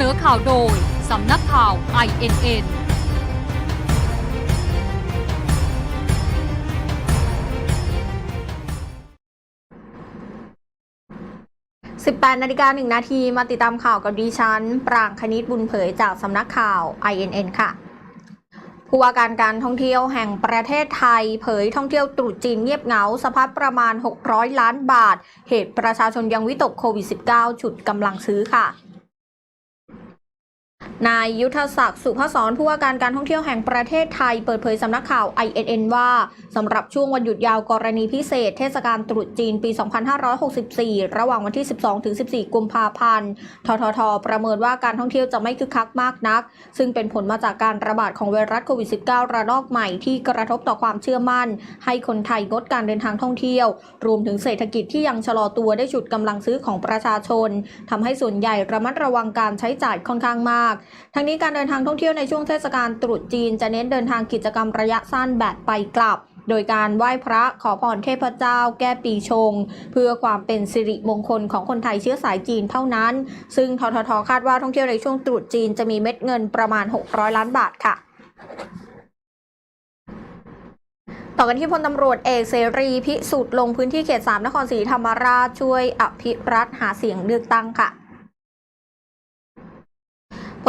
นอข่าวโดย สำนักข่าว INN 18นาฬิกา1นาทีมาติดตามข่าวกับดิฉัน ปรางคณิตบุญเผยจากสำนักข่าว INN ค่ะผู้ว่าการการท่องเที่ยวแห่งประเทศไทย เผยท่องเที่ยวตรุษจีนเงียบเหงาสภาพประมาณ 600 ล้านบาท เหตุประชาชนยังวิตกโควิด -19 ฉุดกำลังซื้อค่ะ นายยุทธศักดิ์สุภศรผู้ว่าการการท่องเที่ยวแห่งประเทศไทย เปิดเผยสำนักข่าว INN ว่าสำหรับช่วงวันหยุดยาวกรณีพิเศษ เทศกาลตรุษจีนปี 2564 ระหว่างวันที่ 12 ถึง 14 กุมภาพันธ์ ททท ประเมินว่าการท่องเที่ยวจะไม่คึกคักมากนัก ซึ่งเป็นผลมาจากการระบาดของไวรัสโควิด -19 ระลอกใหม่ที่กระทบต่อความเชื่อมั่น ให้คนไทยงดการเดินทางท่องเที่ยว รวมถึงเศรษฐกิจที่ยังชะลอตัวได้ฉุดกำลังซื้อของประชาชนทำให้ส่วนใหญ่ระมัดระวังการใช้จ่ายค่อนข้างมากทั้งนี้การเดินทางท่องเที่ยวในช่วงเทศกาลตรุษจีนจะเน้นเดินทางกิจกรรมระยะสั้นแบบไปกลับ โดยการไหว้พระขอพรเทพเจ้า แก้ปีชง เพื่อความเป็นสิริมงคลของคนไทยเชื้อสายจีนเท่านั้น ซึ่งทททคาดว่าท่องเที่ยวในช่วงตรุษจีนจะมีเม็ดเงินประมาณ 600 ล้านบาทค่ะต่อกันที่พลตำรวจเอกเสรีพิสุทธิ์ลงพื้นที่เขต 3 นครศรีธรรมราชช่วยอภิรัตหาเสียงเลือกตั้งค่ะ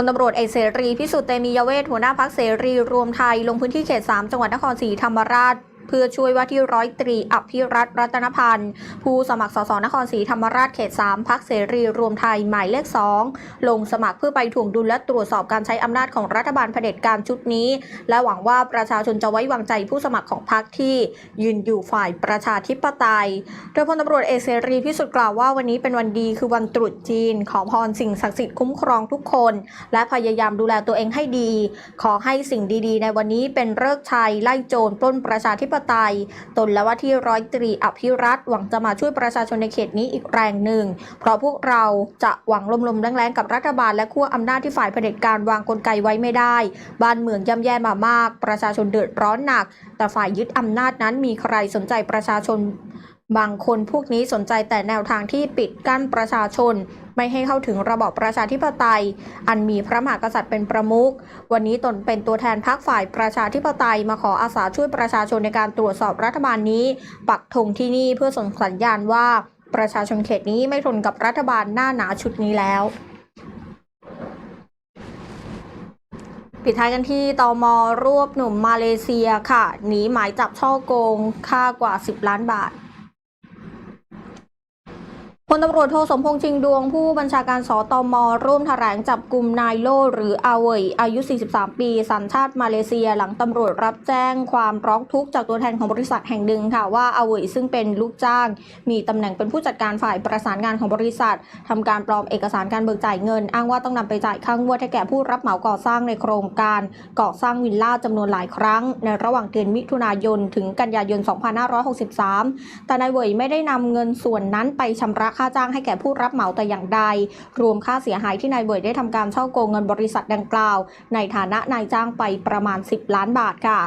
ลตำรวจเอกเสรีพิสุทธิ์เตมียเวทหัวหน้าพักเสรีรวมไทยลงพื้นที่เขต 3 จังหวัดนครศรีธรรมราช เพื่อช่วยว่าที่ร้อยตรีอภิรัตรัตนพันธ์ ผู้สมัครสสนครศรีธรรมราชเขต 3พักเสรีรวมไทยหมายเลข 2 ลงสมัครเพื่อไปถ่วงดุลและตรวจสอบการใช้อำนาจของรัฐบาลเผด็จการชุดนี้ และหวังว่าประชาชนจะไว้วางใจผู้สมัครของพรรคที่ยืนอยู่ฝ่ายประชาธิปไตย โดยพลตำรวจเอกเสรีพิสุทธิ์กล่าวว่าวันนี้เป็นวันดีคือวันตรุษจีน ขอพรสิ่งศักดิ์สิทธิ์คุ้มครองทุกคน และพยายามดูแลตัวเองให้ดี ขอให้สิ่งดีๆ ในวันนี้เป็นเลิกษ์ชัยไล่โจรปล้นประชาธิปไตย ตนและว่าที่ร้อยตรีอภิรัตหวังจะมาช่วยประชาชนในเขตนี้อีกแรงหนึ่ง เพราะพวกเราจะหวังลมๆแรงๆกับรัฐบาลและขั้วอำนาจที่ฝ่ายเผด็จการวางกลไกไว้ไม่ได้ บ้านเมืองย่ำแย่มามาก ประชาชนเดือดร้อนหนัก แต่ฝ่ายยึดอำนาจนั้นมีใครสนใจประชาชน บางคนพวกนี้สนใจแต่แนวทางที่ปิดกั้นประชาชน ไม่ให้เข้าถึงระบอบประชาธิปไตย อันมีพระมหากษัตริย์เป็นประมุขวันนี้ตนเป็นตัวแทนพรรคฝ่ายประชาธิปไตยมาขออาสาช่วยประชาชนในการตรวจสอบรัฐบาลนี้ ปักธงที่นี่เพื่อส่งสัญญาณว่า ประชาชนเขตนี้ไม่ทนกับรัฐบาลหน้าหนาชุดนี้แล้วปิดท้ายกันที่ตอมรวบหนุ่มมาเลเซียค่ะ หนีหมายจับช่อโกงค่ากว่า 10 ล้านบาท พลตำรวจโทสมพงษ์ชิงดวงผู้บัญชาการสตมร่วมแถลงจับกลุ่มนายโลหรืออาเวยอายุ 43 ปี สัญชาติมาเลเซีย หลังตำรวจรับแจ้งความร้องทุกข์จากตัวแทนของบริษัทแห่งหนึ่งค่ะว่าอาเวยซึ่งเป็นลูกจ้าง มีตำแหน่งเป็นผู้จัดการฝ่ายประสานงานของบริษัททำการปลอมเอกสารการเบิกจ่ายเงิน อ้างว่าต้องนำไปจ่ายค่างวดให้แก่ผู้รับเหมาก่อสร้างในโครงการก่อสร้างวิลล่าจำนวนหลายครั้ง ในระหว่างเดือนมิถุนายนถึงกันยายน 2563 แต่นายเวยไม่ได้นำเงินส่วนนั้นไปชำระค่าจ้างให้แก่ผู้รับเหมาแต่อย่างใด รวมค่าเสียหายที่นายเวยได้ทำการช่อโกงเงินบริษัทดังกล่าว ในฐานะนายจ้างไปประมาณ 10 ล้านบาทค่ะ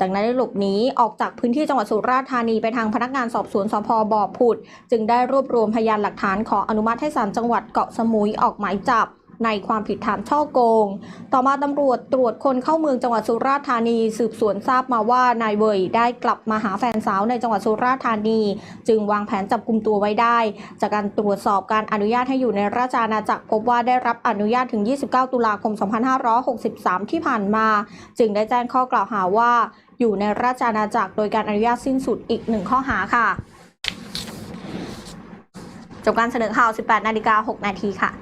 จากนั้นได้หลบหนีออกจากพื้นที่จังหวัดสุราษฎร์ธานีไปทางพนักงานสอบสวนสพบ่อผุด จึงได้รวบรวมพยานหลักฐานขออนุมัติให้ศาลจังหวัดเกาะสมุยออกหมายจับ ในความผิดฐานช่อโกง ต่อมาตำรวจตรวจคนเข้าเมืองจังหวัดสุราษฎร์ธานี สืบสวนทราบมาว่านายเวยได้กลับมาหาแฟนสาวในจังหวัดสุราษฎร์ธานี จึงวางแผนจับกลุ่มตัวไว้ได้ จากการตรวจสอบการอนุญาตให้อยู่ในราชอาณาจักรพบว่าได้รับอนุญาตถึง 29 ตุลาคม 2563 ที่ผ่านมา จึงได้แจ้งข้อกล่าวหาว่าอยู่ในราชอาณาจักรโดยการอนุญาตสิ้นสุดอีกหนึ่งข้อหาค่ะจบการเสนอข่าว 18 นาฬิกา 6 นาทีค่ะ